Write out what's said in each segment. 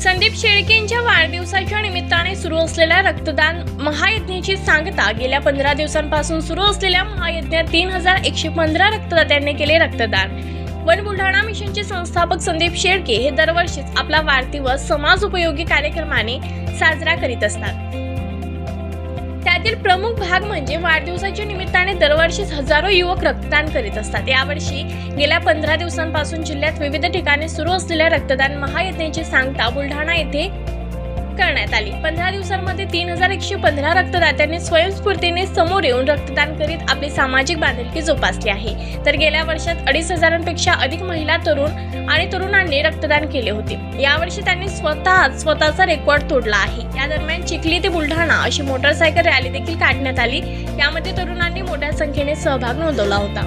संदीप शेळकेंच्या वाढदिवसाच्या निमित्ताने सुरू असलेल्या रक्तदान महायज्ञाची सांगता गेल्या पंधरा दिवसांपासून सुरू असलेल्या महायज्ञात तीन हजार एकशे पंधरा रक्तदात्यांनी केले रक्तदान. वन बुलढाणा मिशनचे संस्थापक संदीप शेळके हे दरवर्षीच आपला वाढदिवस समाज उपयोगी कार्यक्रमाने साजरा करीत असतात. यातील प्रमुख भाग म्हणजे वाढदिवसाच्या निमित्ताने दरवर्षीच हजारो युवक रक्तदान करीत असतात. यावर्षी गेल्या पंधरा दिवसांपासून जिल्ह्यात विविध ठिकाणी सुरू असलेल्या रक्तदान महायज्ञाची सांगता बुलढाणा येथे करण्यात आली. पंधरा दिवसांमध्ये तीन हजार एकशे पंधरा रक्तदात्यांनी स्वयंस्फूर्तीने समोर येऊन रक्तदान करीत आपली सामाजिक बांधिलकी जोपासली आहे. तर गेल्या वर्षात अडीच हजारांपेक्षा अधिक महिला तरुण आणि तरुणांनी रक्तदान केले होते. यावर्षी त्यांनी स्वतः स्वतःचा रेकॉर्ड तोडला आहे. या दरम्यान चिखली ते बुलढाणा अशी मोटरसायकल रॅली देखील काढण्यात आली. यामध्ये तरुणांनी मोठ्या संख्येने सहभाग नोंदवला होता.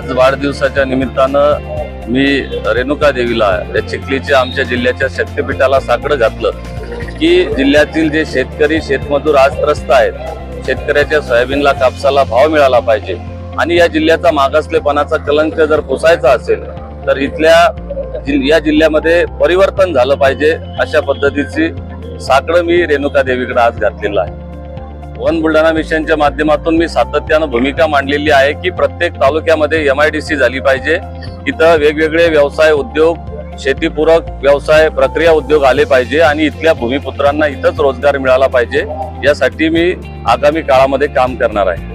आज वाढदिवसाच्या निमित्तानं मी रेणुका देवीला या चिखलीच्या आमच्या जिल्ह्याच्या शक्तीपीठाला साकडं घातलं की जिल्ह्यातील जे शेतकरी शेतमजूर आज त्रस्त आहेत शेतकऱ्याच्या सोयाबीनला कापसाला भाव मिळाला पाहिजे. आणि या जिल्ह्याचा मागासलेपणाचा कलंक जर पुसायचा असेल तर इथल्या जिल- या जिल्ह्यामध्ये परिवर्तन झालं पाहिजे अशा पद्धतीची साकडं मी रेणुका देवीकडे आज घातलेलं आहे. वन बुलढाणा मिशनच्या माध्यमातून मी सातत्यानं भूमिका मांडलेली आहे की प्रत्येक तालुक्यामध्ये एम आय डी सी झाली पाहिजे. इथं वेगवेगळे व्यवसाय उद्योग शेतीपूरक व्यवसाय प्रक्रिया उद्योग आले पाहिजे आणि इथल्या भूमिपुत्रांना इथंच रोजगार मिळाला पाहिजे. यासाठी मी आगामी काळामध्ये काम करणार आहे.